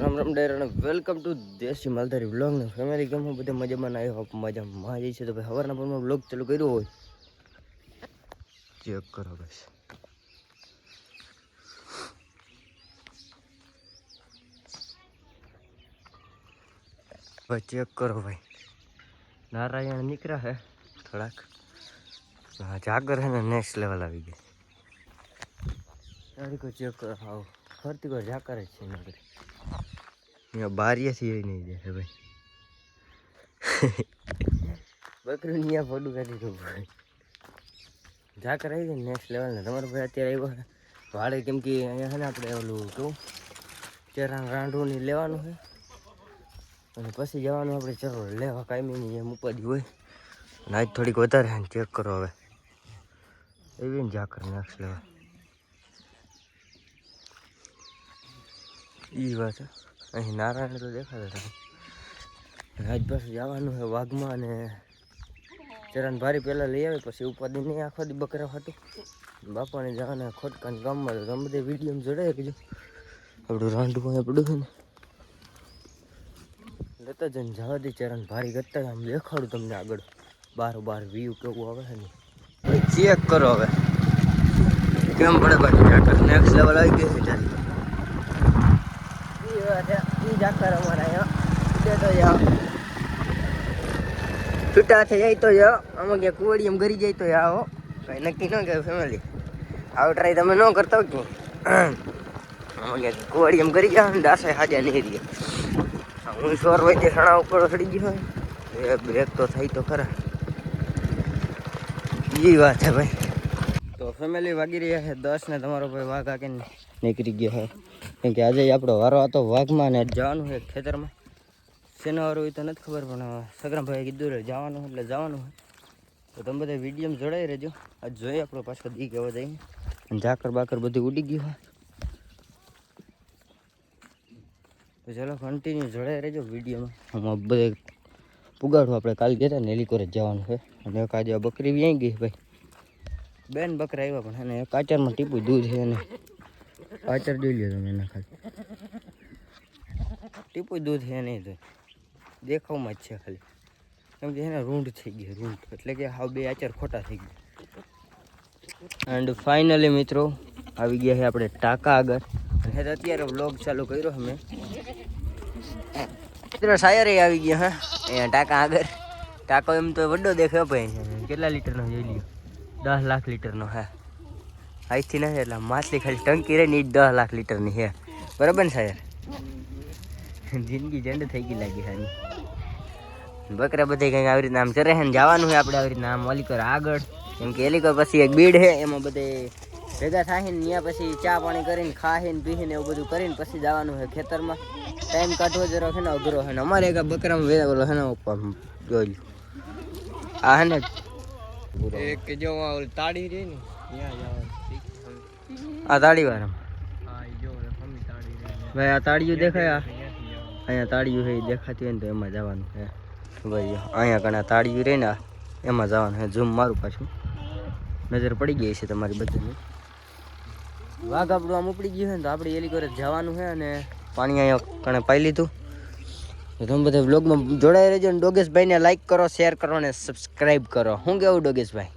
રામ રામ ડાયર અને welcome to દેશી માલધારી vlog ને ફેમિલી કેમ હું બધે મજામાં આવ્યો મજામાં જઈ છે. તો ભાઈ સવારના પરમાં વ્લોગ ચાલુ કર્યો હોય. ચેક કરો બસ. ભાઈ ચેક કરો ભાઈ. નારાયણ નીકળ્યા હે થોડાક. હા જાગર હે ને નેક્સ્ટ લેવલ આવી તારીખો ચેક કરો. આવો. ફરતી કોઈ જાકર જ છે નગરી બારીએથી એ નહીં જાય ભાઈ. બકરું અહીંયા ફોટું કાઢી દઉં ભાઈ. ઝાકર આવી જાય નેક્સ્ટ લેવલ ને. તમારો ભાઈ અત્યારે આવ્યો વાળે કેમ કે અહીંયા છે ને આપણે ઓલું કેવું? ચેરા રાંડું ને લેવાનું છે. અને પછી જવાનું આપણે ચરો લેવા. કાયમીની એમ ઉપાડી હોય. અને આજ થોડીક વધારે ચેક કરો હવે. એવી ને ઝાકર નેક્સ્ટ લેવલ એ વાત છે. અહીં નારાયણ તો દેખાતા હતા પાછું જવાનું છે વાઘમાં અને ચરણ ભારી પહેલાં લઈ આવે, પછી ઉપાધિ નહીં આખો દી બકરા હતું બાપાને જવાના ખોટકાન ગામમાં તો તમે બધે વીડિયો જોડાય કીધું આપણું રાંડું પડ્યું છે ને. લેતા જઈને જવા દે ચરણ ભારી કરતા આમ દેખાડું તમને આગળ. બાર બાર વ્યૂ કેવું આવે છે ને. ચેક કરો હવે. કેમ પડે બાકી નેક્સ્ટ લેવલ આવી ગઈ છે જાકર અમારા અહીંયા. તે જાઓ છૂટા થઈ જાય તો યો. આમાં ક્યાં કુવડી એમ ઘરી જાય તો આવો કઈ નક્કી ન કહેવાય ફેમિલી આવો ટ્રાય તમે ન કરતા હોય કે? આમાં ક્યાંક કુવડી એમ ઘરી ગયા દાસે હાજા નહીં રહ્યા હું સોર વચ્ચે સણા ઉપર ચડી ગયો હોય બ્રેક તો થઈ તો ખરા. બીજી વાત છે ભાઈ. તો ફેમિલી વાગી રહ્યા છે, દસ ને તમારો ભાઈ વાઘ આકે નીકળી ગયો છે કેમ કે આજે આપણો વારો હતો વાઘમાં ને જવાનું છે ખેતરમાં. શેનો વારો એ તો નથી ખબર, પણ સગરામભાઈએ કીધું રહે જવાનું એટલે જવાનું હોય તો તમે બધા વીડિયો જોડાઈ રહેજો. આજ જોઈએ આપણો પાછો દી કેવો જઈએ અને ઝાકર બાકર બધું ઉડી ગયું હોય તો ચલો કન્ટિન્યુ જોડાઈ રહેજો વિડીયોમાં. આમાં બધે પુગાડું આપણે. કાલ ગયા હતા નેલીકોરે જવાનું છે. અને એક આજે બકરી બકરી આવી ગઈ ભાઈ. બેન બકરા આવ્યા પણ એને કાચરમાં ટીપું દૂધ છે અને કાચર જોઈ લ્યો તમે એના ખાલી. ટીપુ દૂધ છે નહીં તો. દેખાવમાં જ છે ખાલી. કેમ કે એને રૂંઢ થઈ ગઈ, રૂંઢ. એટલે કે હાવ બે આચર ખોટા થઈ ગયા. એન્ડ ફાઇનલી મિત્રો, આવી ગયા છે આપણે ટાંકા આગળ. હે તો અત્યારે વ્લોગ ચાલુ કર્યો અમે મિત્રો સાયરે આવી ગયા હા. અહીંયા ટાંકા આગળ. ટાંકો એમ તો વડો દેખાયો ભાઈ. કેટલા લીટરનો જોઈ લ્યો? દસ લાખ લીટરનો હે. આજથી નથી એટલે માછલી ખાલી ટંકી રહી ને એ દસ લાખ લીટરની છે. બરાબર ને સાહેબ? જિંદગી જંડ થઈ ગઈ લાગી હાની બકરા બધા કંઈક આવી રીતના આમ ચરે છે ને જવાનું છે આપણે આવી રીતના આમ ઓલીકોર આગળ. કેમ કે એલીકોર પછી એક બીડ છે, એમાં બધે ભેગા થાય ને ત્યાં પછી ચા પાણી કરીને ખાઈને પીને એવું બધું કરીને પછી જવાનું છે ખેતરમાં. ટાઈમ કાઢવો જરો છે ને અઘરો છે ને. અમારે એક બકરામાં વે ઓલો છે ને જોઈ આ હે ને, એક જો તાળી રહી ને, ત્યાં જવાનું. આ તાળી વાળા હા ઈ જો ખમી તાળી રહી ભાઈ આ તાળીયું દેખાય. અહીંયા તાળીયું હે દેખાતી હોય ને તો એમાં જવાનું હે ભાઈ અહીંયા ઘણા તાળીયું રહે ને એમાં જવાનું છે. ઝૂમ મારું પાછું. નજર પડી ગઈ છે તમારી બધાની વાઘ આપણું આમ ઉપડી ગયું હોય ને તો આપણે એલી જવાનું છે અને પાણી અહીંયા કણે પાઈ લીધું. તમે બધા વ્લોગમાં જોડાઈ રહેજો અને ડોગેશભાઈને લાઈક કરો શેર કરો અને સબસ્ક્રાઈબ કરો. શું કેવું ડોગેશભાઈ?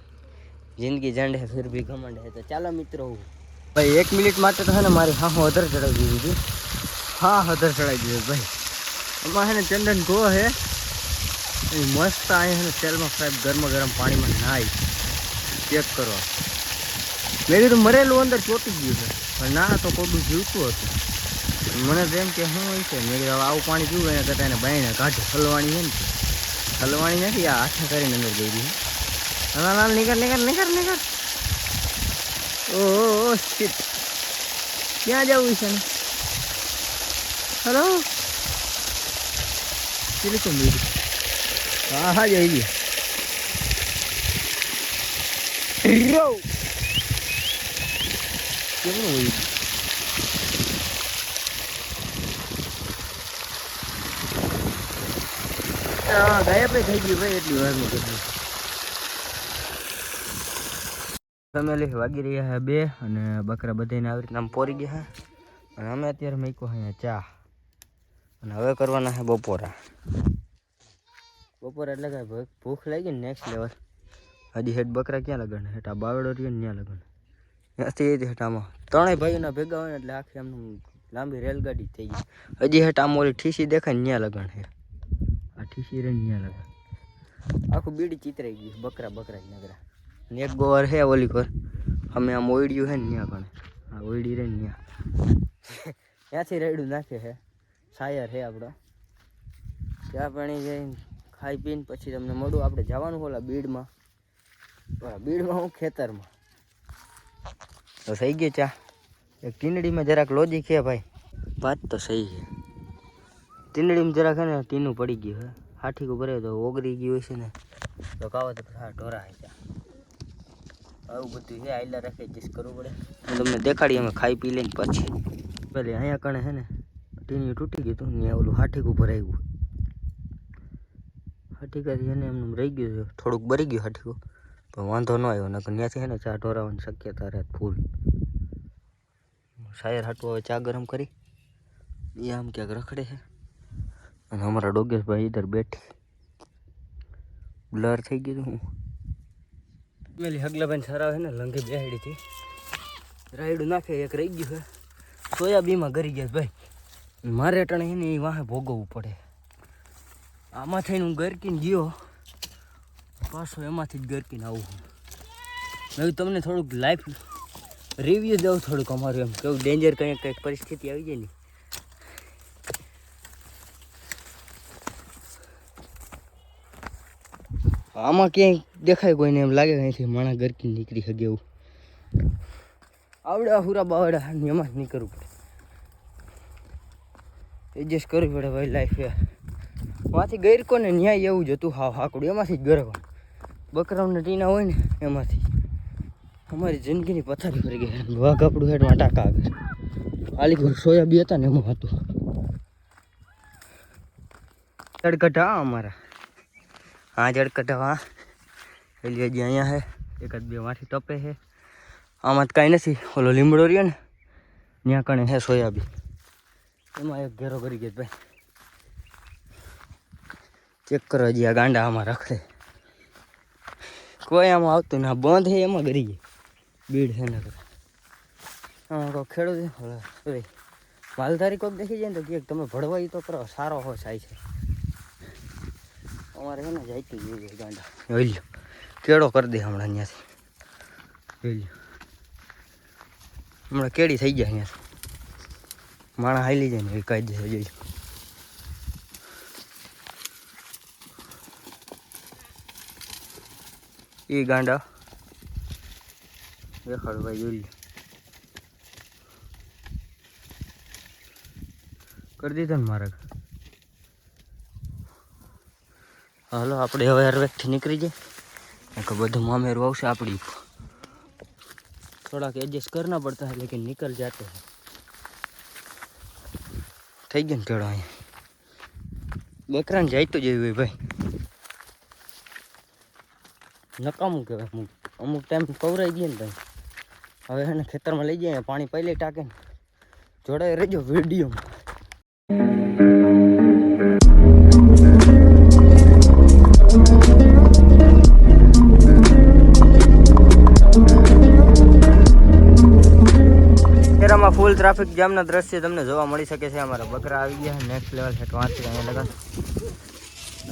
જિંદગી જંડ હે ફિર ભી ઘમંડ હે. તો ચાલો મિત્રો ભાઈ, એક મિનિટ માટે તો છે ને મારી હા હું અધર ચડાવી દીધી હતી હા, અધર ચડાવી દીધું ભાઈ. એમાં છે ને ચંદન ગો હે. એ મસ્ત અહીંયા છે ને તેલમાં ફ્રાય ગરમ ગરમ પાણીમાં નાહી ચેક કરો. મેં કીધું મરેલું અંદર ચોટી ગયું છે. પણ ના, તો કોડું જીવતું હતું મને તો એમ કે શું હોય છે મેં કીધું આવું પાણી પીવું, એના કરતાં એને બાઈને કાઢો હલવાણી છે ને. હલવાણી નથી, આ હાથે કરીને અંદર ગઈ ના ના, નીકળ નીકળ નીકળ નીકળ. ઓહ શીટ ક્યાં જવું છે ને? હેલો? સિલિકોન બેબી હા હા જઈ ગઈ કેવું હોય? હા પછી થઈ ગયું ભાઈ એટલી વારમાં કેટલું ફેમિલી વાગી રહ્યા છે બે અને બકરા બધાને આવી રીતના પોરી ગયા અને અમે અત્યારે મૂક્યો અહીંયા ચા. અને હવે કરવાના છે બપોરા. બપોરા એટલે કાંઈ ભૂખ લાગી ને નેક્સ્ટ લેવલ હજી હેઠ બકરા ક્યાં લગન? હેઠ આ બાવડો રહ્યો ને ત્યાં લગન. ત્યાંથી એ જ હેઠ આમાં ત્રણેય ભાઈઓના ભેગા હોય એટલે આખી આમ લાંબી રેલગાડી થઈ ગઈ. હજી હેઠ આમ ઓલી ઠીસી દેખાય ત્યાં લગન હે. આ ઠીસી રહી ત્યાં લગન. આખું બીડી ચિતરાઈ ગયું બકરા બકરા નગરા. ને એક ગોવર હે ઓલી પર અમે આમ ઓઈડ્યું હે ને ત્યાં પણ. આ ઓઈડી રહે ને ત્યાં. ત્યાંથી રેડું નાખે છે. સાયર હે આપણો ત્યાં પાણી જઈને ખાઈ પીને પછી તમને મળું. આપણે જવાનું ઓલા બીડમાં. બીડમાં હું ખેતરમાં. તો થઈ ગયું ચા. એ ટીનડીમાં જરાક લોજી છે ભાઈ. વાત તો સહી છે. ટીનડીમાં જરાક છે ને ટીનું પડી ગયું હે હાઠીકું ભરે તો ઓગરી ગયું હશે ને. તો કાવો તો હા ઢોરા હે ચા આવું બધું છે આયલા રાખે જીસ કરવું પડે. હું તમને દેખાડી અમે ખાઈ પી લઈને પછી. પેલી અહીંયા કણે છે ને ટીની તૂટી ગયું હતું ને ઓલું હાઠીક ઉપર આવ્યું. હાઠીકાથી એને એમનું રહી ગયું છે થોડુંક બરી ગયું હાઠીકું પણ વાંધો ન આવ્યો નકર ત્યાંથી છે ને ચા ઢોરાવાની શક્યતા રહે ફૂલ. શાયર હાટું હવે ચા ગરમ કરી. એ આમ ક્યાંક રખડે છે. અને અમારા ડોગેશભાઈ ઇધર બેઠી. બ્લર થઈ ગયું હું. પેલી હગલાભાઈ હોય ને, લંઘી બેહાડી રાયડું નાખે, એક રહી ગયું છે. સોયાબીનમાં ગરી ગયા ભાઈ. મારે અટાણે એને એ વાહે ભોગવવું પડે. આમાં થઈને હું ગરકીને ગયો, પાછો એમાંથી જ ગરકીને આવું હવે તમને થોડુંક લાઈફ રિવ્યૂ દઉં થોડુંક અમારું એમ. કેવું ડેન્જર કંઈક કંઈક પરિસ્થિતિ આવી જાય ને. આમાં ક્યાંય દેખાય કોઈને એમ લાગે અહીંથી માણા ગરકી નીકળી શકે એવું. આવડા હુરા બાવડા એમાં જ નીકળવું પડે. એડજસ્ટ કરવી પડે ભાઈ લાઈફમાંથી ગરકો ને ન્યાય એવું જ હતું, હાવ હાકડું. એમાંથી જ ગરવા બકરાઓને ટીના હોય ને એમાંથી. અમારી જિંદગીની પથારી ફરી ગઈ. વાઘ આપણું હેઠમાં ટાંકા ખાલી કોઈ સોયાબી હતા ને એમાં હતું. તડકટા અમારા. હા જડકટા હા એટલે હજી અહીંયા હે એકાદ બે માથી ટપે છે આમાં તો કાંઈ નથી, ઓલો લીમડો રહ્યો ને, ત્યાં કણે હે સોયાબી એમાં એક ઘેરો કરી ગયો ભાઈ. ચેક કરો હજી આ ગાંડા આમાં રખડે. કોઈ આમાં આવતું ના, બંધ છે એમાં ગઈ. બીડ છે ને આમાં કોઈ ખેડૂત માલધારી કોઈક દેખી જાય ને તો કે તમે ભળવાઈ તો કરો, સારો હો થાય છે. અમારે છે ને જાયતું જોઈએ ગાંડા. જોઈ કેળો કરી દે હમણાં અહીંયાથી જોઈ હમણાં કેળી થઈ જાય અહીંયાથી માણા હાલી જાય ને કાઢી દે જોઈ એ ગાંડા. દેખાડ ભાઈ, જોઈ કરી દીધો ને મારા હલો, આપણે હવે હરવેકથી નીકળી જઈએ. કે બધું મામેરું આવશે આપણી થોડાક એડજસ્ટ કરના પડતા હે લેકિન નીકળ જાતે થઈ ગયો ને ચડો અહીંયા. બકરાને જાય તો જેવી ભાઈ ભાઈ. નકામું કહેવાય અમુક. અમુક ટાઈમ કવરાઈ ગયે ને ભાઈ. હવે એને ખેતરમાં લઈ જાય પાણી પહેલે ટાંકે ને જોડાઈ રહેજો વિડીયોમાં. ટ્રાફિક જામના દ્રશ્ય તમને જોવા મળી શકે છે. અમારા બકરા આવી ગયા નેક્સ્ટ લેવલ છે વાંચી અહીંયા લગા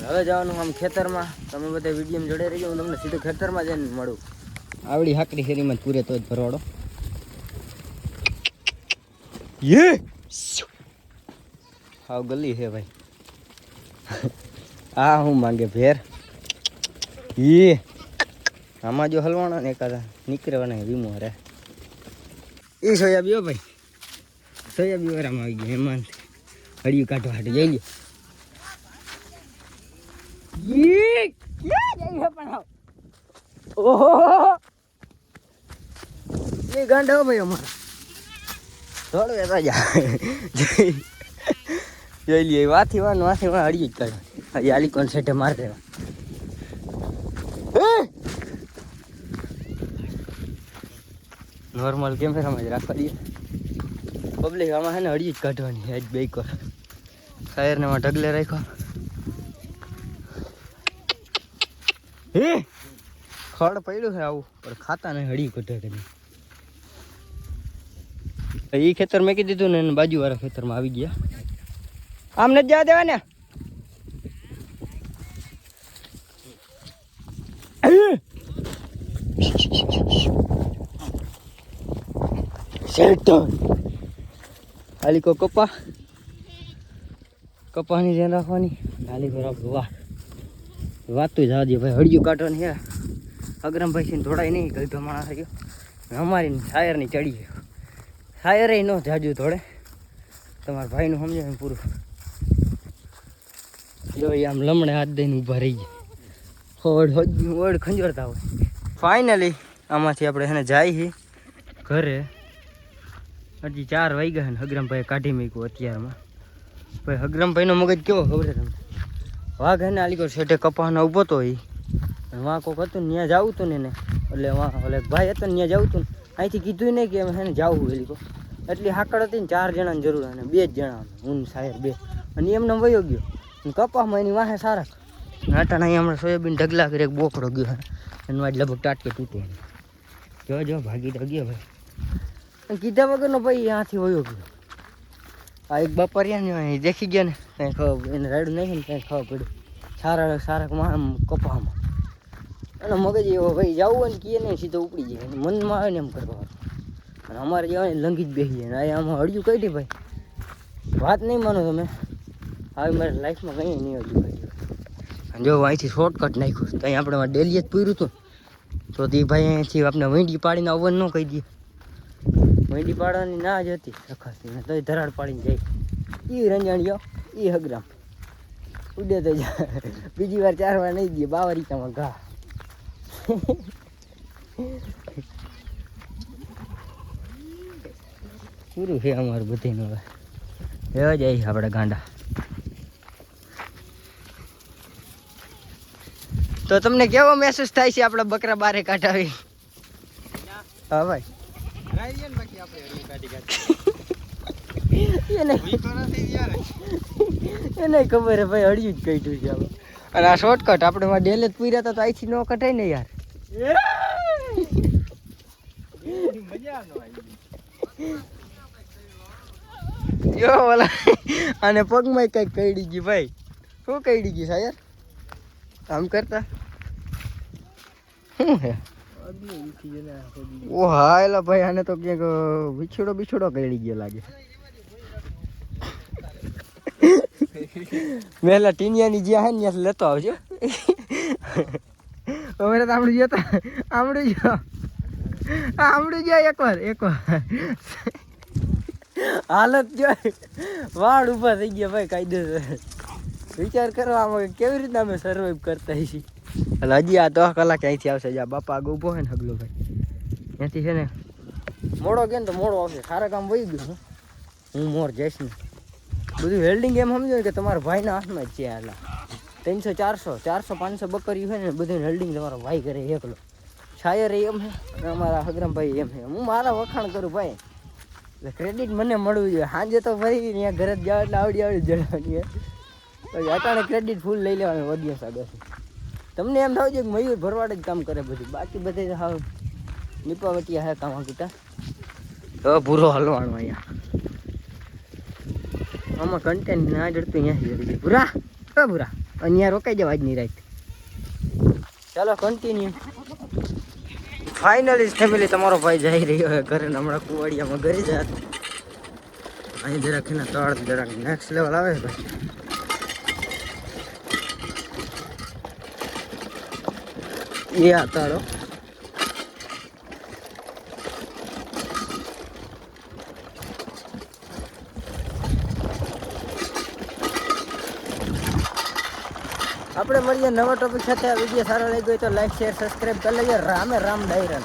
હવે જવાનું આમ ખેતરમાં. તમે બધા વીડિયો જોડે રહીજો. હું તમને સીધું ખેતરમાં જઈને મળું. આવડી હાકડી શેરીમાં જ પૂરે તો જ ભરવાડો. યે! હાવ ગલી છે ભાઈ. આ હું માંગે ભેર. યે! આમાં જો હલવાના ને એકાદા. નીકળવાના વીમો રે એ સોયાબી હો ભાઈ. સોયાબી વાળામાં આવી ગયા એમાં હળિયું કાઢવા હાટે જઈ લ્યો. ઓહો. એ ગાંડા ભાઈ અમારા. થોડું એ રાજા વાથી વાન વાથી વાન હળી જ હજી આલી કોણ સેટે માર દેવા. નોર્મલ કેમેરામાં જ રાખવા દઈએ. પબ્લિક આમાં છે ને અડી જ કાઢવાની, આજ બે કર શાયરને માં ઢગલે રાખ્યો. હે? ખડ પડ્યું છે આવું, પણ ખાતા નહીં હળી કઢે કરી એ ખેતર મેં કીધું ને એને બાજુવાળા ખેતરમાં આવી ગયા. આમ નથી જવા દેવા ને શેતન હાલી કો કપા કપાની ધ્યાન રાખવાની. પર આપણું વાહ. વાત દે ભાઈ, હળિયું કાઢવાની હે અગ્રમભાઈ છે ધોડાય નહીં ગઈ માણસ ગયો. અમારી શાયરની ચડી ગયો શાયરે ન જાજુ ધોડે તમારા ભાઈનું સમજે ને પૂરું. જો આમ લમણે હાથ દઈને ઊભા રહી ગયા. હોડ હોડ ખંજોરતા હોય. ફાઇનલી આમાંથી આપણે એને જાય ઘરે. હજી ચાર વાગ્યા ને હગ્રમભાઈ કાઢી મૂક્યું અત્યારમાં. ભાઈ, હગરમભાઈનો મગજ કેવો ખબર તમને? વાઘ એને આલી શેઠે કપાનો ઊભો તો એ વાં કોક હતું ત્યાં જવું હતું ને એને. એટલે વાં, એટલે ભાઈ હતો ને ત્યાં જવું હતું અહીંથી કીધું નહીં કે એમ હે ને જવું એલી કો એટલી હાકડ હતી ને ચાર જણાની જરૂર અને બે જ જણા હું સાહેબ બે. અને એમને વયો ગયો. કપાહમાં એની વાહે સારા. નાટાના અહીંયા હમણાં સોયાબીન ઢગલા કરી એક બોકડો ગયો. એનું એનો આજ લગભગ ટાટકે તૂટે. જો જો, ભાગી ગયો ભાઈ. કીધા વગરનો ભાઈ ત્યાંથી વયો ગયો. આ એક બપરિયા ને અહીં દેખી ગયા ને, કાંઈ ખબર એને રાડું નાખી ને કાંઈ ખબર પડ્યું સારા સારા કપામાં. અને મગજ એવો ભાઈ જવું હોય ને કીએ નહીં, સીધો ઉપડી જાય. મનમાં આવે ને એમ કરવા અને અમારે જવાય લંગી જ બેસી જાય ને આ આમાં હળિયું કાઢી ભાઈ. વાત નહીં માનો તમે. આવી મારી લાઈફમાં કંઈ નહીં હજુ અને જો અહીંથી શોર્ટકટ નાખ્યું તો અહીં આપણે ડેલી જ પૂર્યું હતું. તો તે ભાઈ અહીંથી આપણે વીંડી પાડીને અવન ન કહી દઈએ. વીંડી પાડવાની ના જ હતી. સખાસી ને તોય ધરાડ પાડીને જાય. એ રંજાણીઓ એ હગરામ. ઉડે તો બીજી વાર ચાર વાર નહીં ગયો, બાવરિકામાં ઘા. પૂરું છે અમારું બધીનું હવે. એવા જાય આપણે ગાંડા. તો તમને કેવો મહેસૂસ થાય છે આપણા બકરા બારે કાઢાવી? હા ભાઈ. એને ખબર હે ભાઈ હળિયું જ કાઢ્યું છે આપણે અને આ શોર્ટકટ આપણે માં ડેલે જ પૂર્યા હતા તો અહીંથી ન કટાય ને યાર. જો ઓલા અને પગમાં કંઈક કઈડી ગઈ ભાઈ. શું કઈડી ગઈ સાયર આમ કરતા? શું હે ઓ હા એલા ભાઈ, આને તો ક્યાંક વિછોડો બિછોડો કરી ગયો લાગે. મેલા ટીનિયાની જ્યાં હે ને ત્યાં લેતો આવજો. અમારે તો આમડું જતા આમડું જો આમડું જો એકવાર એકવાર હાલત જો વાળ ઊભા થઈ ગયા ભાઈ, કાયદેસર. વિચાર કરો કેવી રીતના અમે સર્વાઈવ કરતા છીએ એટલે હજી આ દસ કલાક અહીંથી આવશે. જ્યાં બાપા આગળ ઊભો હોય ને હગલો ભાઈ. ત્યાંથી છે ને મોડો કે ને તો મોડો આવશે. સારા કામ વહી ગયું હું. મોર જઈશ ને. બધું વેલ્ડિંગ એમ સમજો ને કે તમારા ભાઈના હાથમાં જ છે આટલા ત્રણસો, ચારસો ચારસો, પાંચસો બકરી હોય ને બધું વેલ્ડિંગ તમારો ભાઈ કરે એકલો. શાયર એમ છે અને અમારા હગરામભાઈ એમ છે હું મારા વખાણ કરું ભાઈ. એટલે ક્રેડિટ મને મળવું જોઈએ. સાંજે તો ભાઈ ત્યાં ઘરે જ જાવ એટલે આવડી આવડી જણાવવાની અટાણે ક્રેડિટ ફૂલ લઈ લેવાનું ઓડિયન્સ આગળ તમને એમ થાવ છે કે મયુર ભરવાડ જ કામ કરે બધું બાકી બધે તો હાવ નીપાવટિયા હે કામ કીટા તો પૂરો હલવાનો અહીંયા. આમાં કન્ટેન્ટ ના જડતું અહીંયા જડી પૂરા હા પૂરા અહીંયા રોકાઈ જાવ આજની રાત. ચાલો કન્ટિન્યુ ફાઇનલી ફેમિલી તમારો ભાઈ જઈ રહ્યો છે ઘરે. હમણાં કુવાડિયામાં ઘરે જાય અહીં જરાક એના તળ જરાક નેક્સ્ટ લેવલ આવે ભાઈ. એ આ તાળો આપણે મળીએ નવા ટોપિક સાથે. આ વીડિયો સારો લાગ્યો હોય તો લાઈક શેર સબસ્ક્રાઈબ કરી લઈએ રામે રામ ડાયરન